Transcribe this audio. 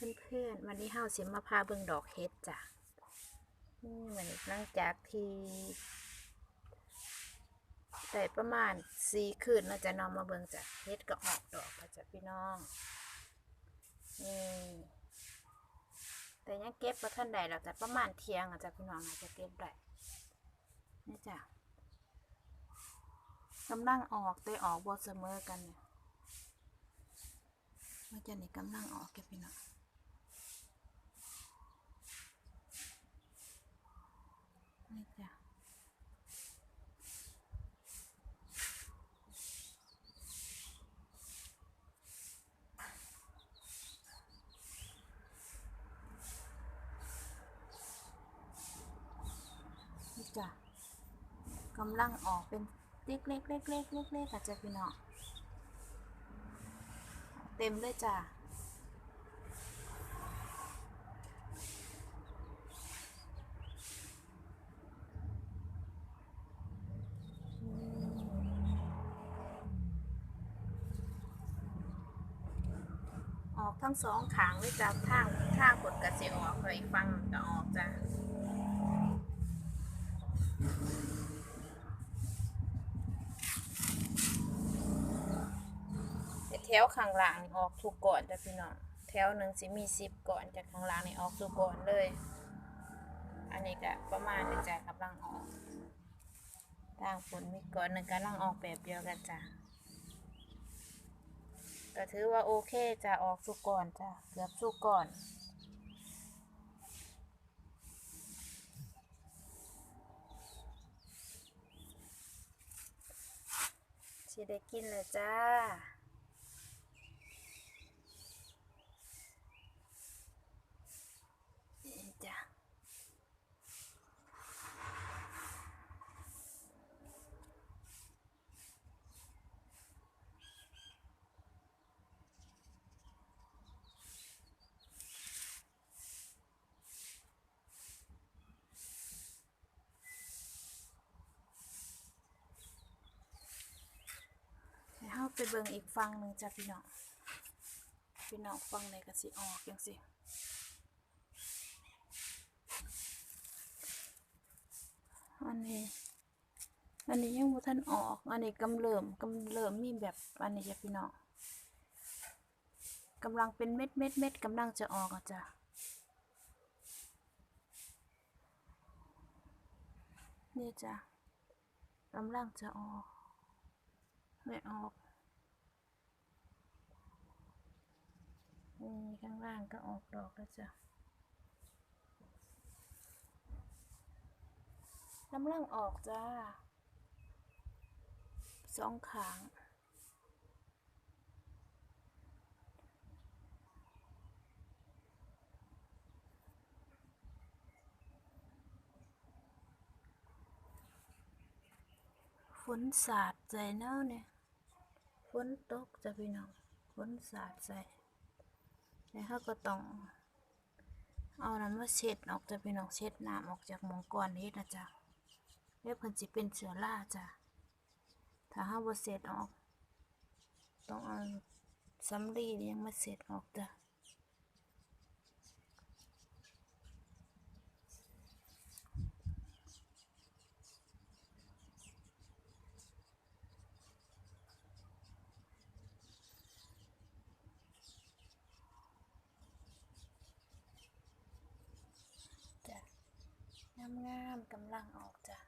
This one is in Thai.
เพื่อนๆ วันนี้เฮาสิมาพาเบิ่งดอกเฮ็ดจ้ะนี่เหมือนหลังจากที่ได้ประมาณสี่คืนเนาะจะนอนมาเบิ่งจ้ะเฮ็ดก็ออกดอกแล้วจ้ะพี่น้องนี่แต่ยังเก็บบ่ทันได้หรอกแต่ประมาณเที่ยงอะจ้ะพี่น้องอาจจะเก็บได้นี่จ้ะกำลังออกแต่ออกบ่เสมอกันเนี่ยมันจะนี่กำลังออกแกพี่น้อง นี่จ้ะนี่ จ้ะกำลังออกเป็นเล็กเล็กเล็กเล็กเล็กเล็กอาจจะพี่น้องเต็มเลยจ้ะออกทั้งสองขางเลยจ้ะทางทางกดกระเสียออกเลยฟังก็ออกจ้ะ แถวข้างหลังนี่ออกทุกก่อนจ้ะพี่น้องแถวหนึ่งสิมีสิบก่อนจากข้างหล่างนี่ออกทุกก่อนเลย อันนี้ก็ประมาณนี้จ้ะกำลังออกทางฝนมีก่อนหนึ่งกำลังออกแบบเดียวกันจ้ะก็ถือว่าโอเคจะออกสุกก่อนจ้ะเกือบสุกก่อนสิได้กินเลยจ้า นี่ จ้ะเดี๋ยวเราไปเบิ่งอีกฟังหนึ่งจ้ะพี่น้อง พี่น้องฟังในกระสิออกยังสิ อันนี้ อันนี้ยังบ่ทันออก อันนี้กำเริ่มกำเริ่มมีแบบอันนี้จ้ะพี่น้องกำลังเป็นเม็ดเม็ดเม็ดกำลังจะออกอะจ้ะนี่จ้ะกำลังจะออกไม่ออกนี่ข้างล่างก็ออกดอกแล้วจ้ะ กำลังออกจ้าสองขางฝนสาดใจเน่าเนี่ยฝนตกจะพี่น้องฝนสาดใส่แล้วเขาก็ต้องเอาน้ำมาเช็ดออกจะพี่น้องเช็ดน้ำออกจากหมองก้อนนี้นะจ๊ะ เดี๋ยวเพิ่นสิเป็นเชื้อราจ้ะ ถ้าเฮาบ่เช็ดออก ต้องเอาสำลีเลี้ยงมาเช็ดออกจ้ะจ้ะงามๆกำลังออกจ้ะ